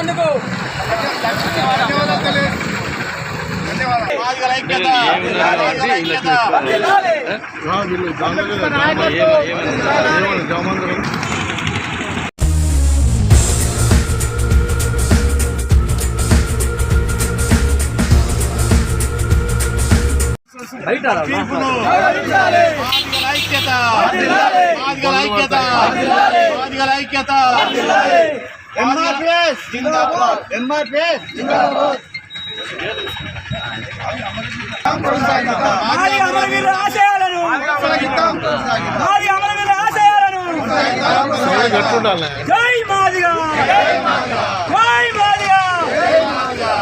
కల్పించినందుకు మాదిగల ఐక్యత. ఐక్యత. ఐక్యత వర్ధిల్లాలి. మాదిగల ఐక్యత వర్ధిల్లాలి. మాదిగల ఐక్యత వర్ధిల్లాలి. ఎంఆర్పిఎస్ జిందాబాద్ ఎంఆర్పిఎస్ మాది అమరవీరుల ఆశయాలను మాది అమరవీరుల ఆశయాలను జై మాదిగా జై మాదిగా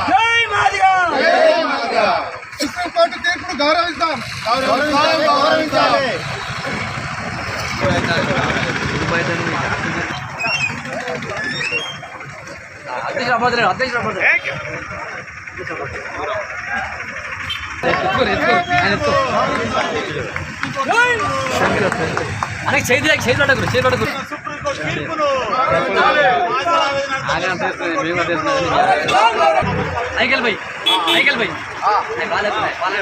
జై మాదిగా సుప్రీంకోర్టు తీర్పును గౌరవిస్తాం గౌరవిస్తాం గౌరవించాలి అనే చేతి చేతి పడకు చేతి పడకు సుప్రీంకోర్టు తీర్పును గౌరవించాలి. మాదిగల ఆవేదన ఐకెల్ భాయ్ ఐకెల్ భాయ్ బాలే బాలే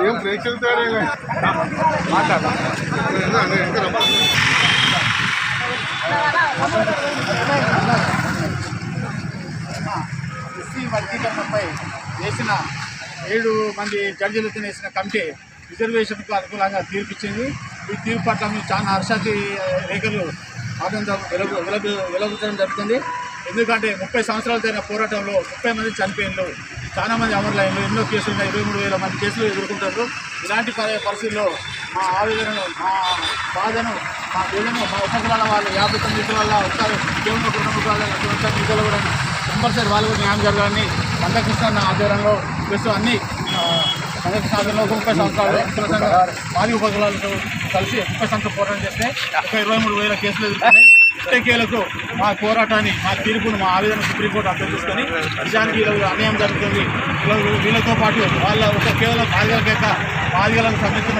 ఏం ప్రేక్షకులతో ఎస్సీ వర్గీకరణపై వేసిన ఏడు మంది జడ్జీలతో వేసిన కమిటీ రిజర్వేషన్కు అనుకూలంగా తీర్పిచ్చింది ఈ తీర్పు పట్ల మేము చాలా హర్షాతి రేఖలు ఆటంకం వెలుగు వెలుగు వెలుగుతడం జరుగుతుంది ఎందుకంటే ముప్పై సంవత్సరాల జరిగిన పోరాటంలో ముప్పై మంది చనిపోయినారు చాలా మంది అమరులైనలు ఎన్నో కేసులు ఉన్నాయి ఇరవై మూడు వేల మంది కేసులు ఎదుర్కొంటారు. ఇలాంటి పరిస్థితుల్లో మా ఆవేదనను మా బాధను మా వేదన మా ఉపకులాల వాళ్ళు యాభై తొమ్మిది వల్ల వస్తారు దేవుని కుటుంబాల నిధులు కూడా కంపల్సరీ వాళ్ళు కూడా న్యాయం జరగాలని మందకృష్ణ ఆధ్వర్యంలో ప్లస్ అన్ని మందకృష్ణ ముప్పై సంవత్సరాలు కుల సంఘ మాది ఉపకులాలతో కలిసి ముప్పై సంవత్సరం పోరాటం చేస్తే ఒక ఇరవై మూడు వేల కేసులు ఎదుర్కొన్నాయి. ఎట్టకేలకు మా పోరాటాన్ని మా తీర్పును మా ఆవేదన సుప్రీంకోర్టు అర్థం చేసుకొని నిజానికి వీళ్ళకి అన్యాయం జరుగుతుంది. వీళ్ళతో పాటు వాళ్ళ ఒక కేవలం బాధితులకేక బాధితులకు సంబంధించిన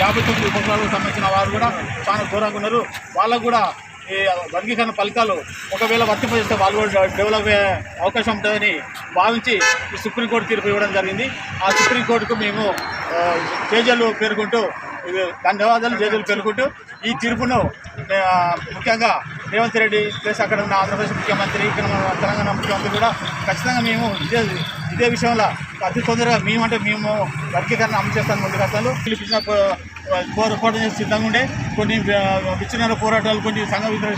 యాభై తొమ్మిది ఉపకులాలకు సంబంధించిన వారు కూడా చాలా ఘోరంగా ఉన్నారు. వాళ్ళకు కూడా ఈ వర్గీకరణ ఫలితాలు ఒకవేళ వర్తింపజేస్తే వాళ్ళు కూడా డెవలప్ అయ్యే అవకాశం ఉంటుందని భావించి ఈ సుప్రీంకోర్టు తీర్పు ఇవ్వడం జరిగింది. ఆ సుప్రీంకోర్టుకు మేము ఆ, జేజలు పేర్కొంటూ ధన్యవాదాలు జేజలు పేర్కొంటూ ఈ తీర్పును ముఖ్యంగా రేవంత్ రెడ్డి ప్లస్ అక్కడ ఉన్న ఆంధ్రప్రదేశ్ ముఖ్యమంత్రి ఇక్కడ మన తెలంగాణ ముఖ్యమంత్రి కూడా ఖచ్చితంగా మేము ఇదే ఇదే విషయంలో అతి తొందరగా మేమంటే మేము వర్గీకరణ అమలు చేస్తాను ముందు కష్టాలు పిలిపించిన పోరాటం చేసి సిద్ధంగా ఉండే. కొన్ని విచ్ఛిన్న పోరాటాలు కొన్ని సంఘ విద్రోహ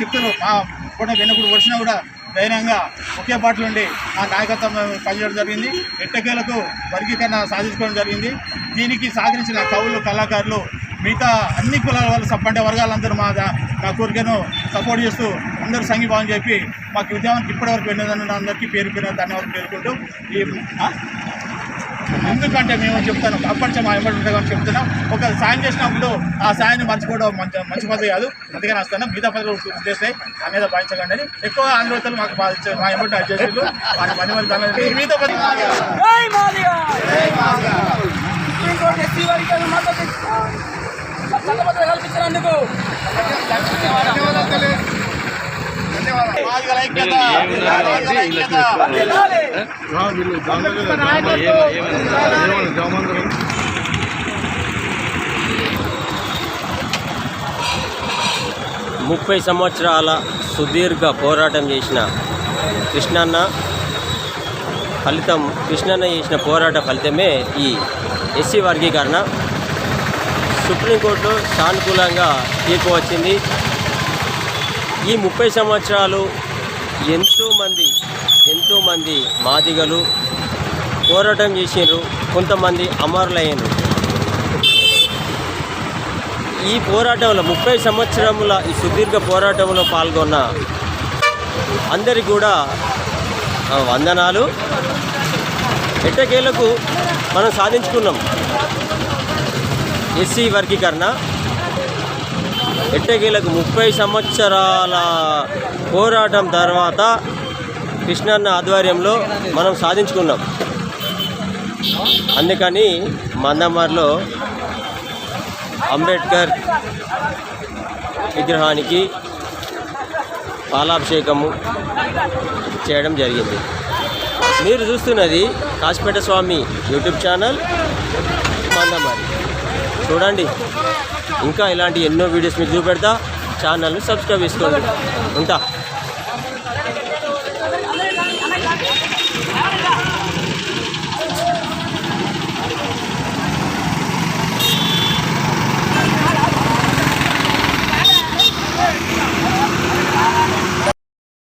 శక్తులు ఆ కూడా వెనుకడు వచ్చినా కూడా ధైర్యంగా ఒకే పాటలు ఉండి ఆ నాయకత్వం పనిచేయడం జరిగింది. ఎట్టకేలకు వర్గీకరణ సాధించుకోవడం జరిగింది. దీనికి సహకరించిన కవులు కళాకారులు మిగతా అన్ని కులాల వాళ్ళు సబ్బండే వర్గాలందరూ మా నా కోరికను సపోర్ట్ చేస్తూ అందరూ సంఘీభావం చెప్పి మాకు ఉద్యమానికి ఇప్పటివరకు వెళ్ళిన అందరికీ పేరు పేరు ధన్యవాదాలు పేర్కొంటూ ఈ ఎందుకంటే మేము చెప్తాను ప్రపంచం మా ఎంబడి ఉంటుందని చెప్తున్నాం. ఒక సాయం చేసినప్పుడు ఆ సాయాన్ని మర్చిపోవడం మంచి మంచి పద్ధతి కాదు. అందుకని వస్తాను మిగతా పద్ధతులు చేస్తే అనేది భావించకండి అని ఎక్కువ ఆంధ్రతలు మాకు బాధించారు మా ఎంబడి అధ్యక్షులు వాటి మంది మంది ధన్యవాదాలు. మిగతా పద్ధతి సుప్రీంకోర్టు ఎస్సీ చట్టబద్ధత కల్పించినందుకు. ముప్పై సంవత్సరాల సుదీర్ఘ పోరాటం చేసిన కృష్ణన్న ఫలితం కృష్ణన్న చేసిన పోరాట ఫలితమే ఈ ఎస్సీ వర్గీకరణ. సుప్రీంకోర్టు సానుకూలంగా తీర్పు వచ్చింది. ఈ ముప్పై సంవత్సరాలు ఎంతోమంది ఎంతోమంది మాదిగలు పోరాటం చేసినారు కొంతమంది అమరులయ్యారు ఈ పోరాటంలో ముప్పై సంవత్సరముల ఈ సుదీర్ఘ పోరాటంలో పాల్గొన్న అందరికి కూడా వందనాలు. ఎట్టకేలకు మనం సాధించుకున్నాం. ఎస్సీ వర్గీకరణ. ఎట్టకేలకు ముప్పై సంవత్సరాల పోరాటం తర్వాత కృష్ణన్న ఆధ్వర్యంలో మనం సాధించుకున్నాం. అందుకని మందమార్లో అంబేద్కర్ విగ్రహానికి పాలాభిషేకము చేయడం జరిగింది. మీరు చూస్తున్నది కాశీపేట స్వామి యూట్యూబ్ ఛానల్ మందమారి చూడండి. ఇంకా ఇలాంటి ఎన్నో వీడియోస్ మీకు చూపెడతా. ఛానల్ని సబ్స్క్రైబ్ చేసుకోండి. ఉంటా?